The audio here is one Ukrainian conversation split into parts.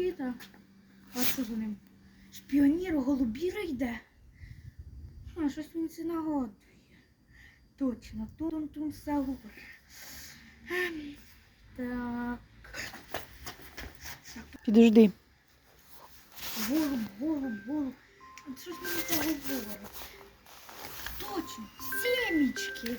Микита. А що за ним? Шпіонір голубіра йде. А, щось мені це нагадує. Точно, тун тун сагур. Ем, Так. Підожди. Голуб, голуб, голуб. От Що ж мені це говорить? Точно, семечки.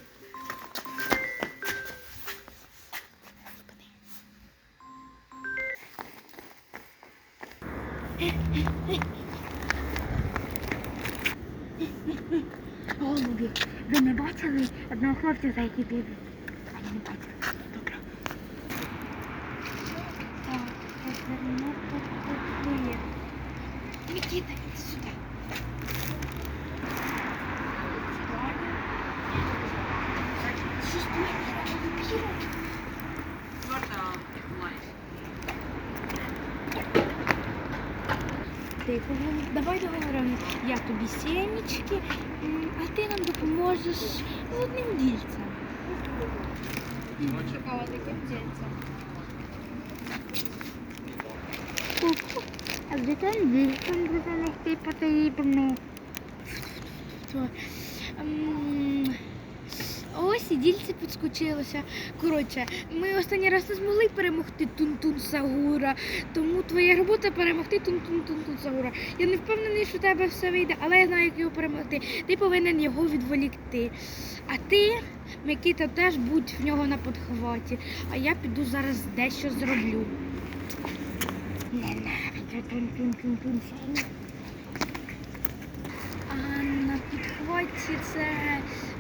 Голубі, ви не бачили одного хлопця, за який бігав? А я не бачила. Добре. Так, повернемо Микита, іди иди Ну, давай договоримо. Я тобі сімечки, а ти нам допоможеш з одним дільцем. Чекала таким дільцем. А з яким дільцем допомогти потрібно? Дільці підскочилося. Коротше, ми останній раз не змогли перемогти Тун-Тун Сагура, тому твоя робота перемогти Тун-Тун-Тун Сагура. Я не впевнений, що у тебе все вийде, але я знаю, як його перемогти. Ти повинен його відволікти. А ти, Микита, теж будь в нього на подхваті. А я піду зараз дещо зроблю. Ненавиджу Тун-Тун-Тун-Тун Сагура. А на підхваті це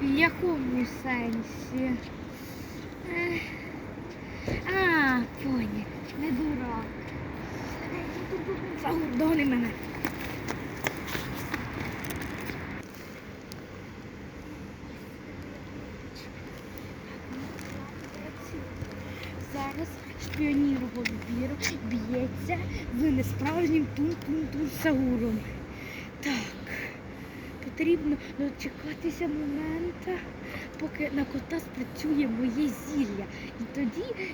в якому сенсі? А, поняв, не дурак. Загур, догони мене. Зараз шпіонір голубіру б'ється з несправжнім тун-тун-тун сагуром. Так, потрібно дочекатися моменту, поки на кота спрацює моє зілля. І тоді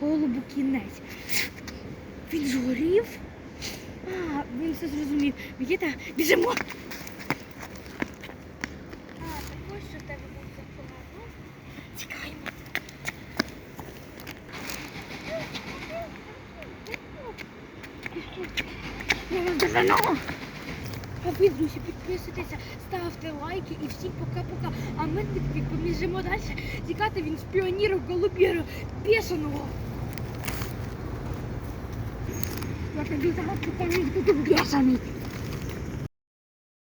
голубу кінець. Він згорів. А, він все зрозумів. Микита, біжимо. А, так ось ви, друзі, підписуйтеся, ставте лайки і всім пока-пока. А ми побіжимо далі тікати він шпіоніру голубіру бешеного. Я тобі зараз покажу, тут бешений.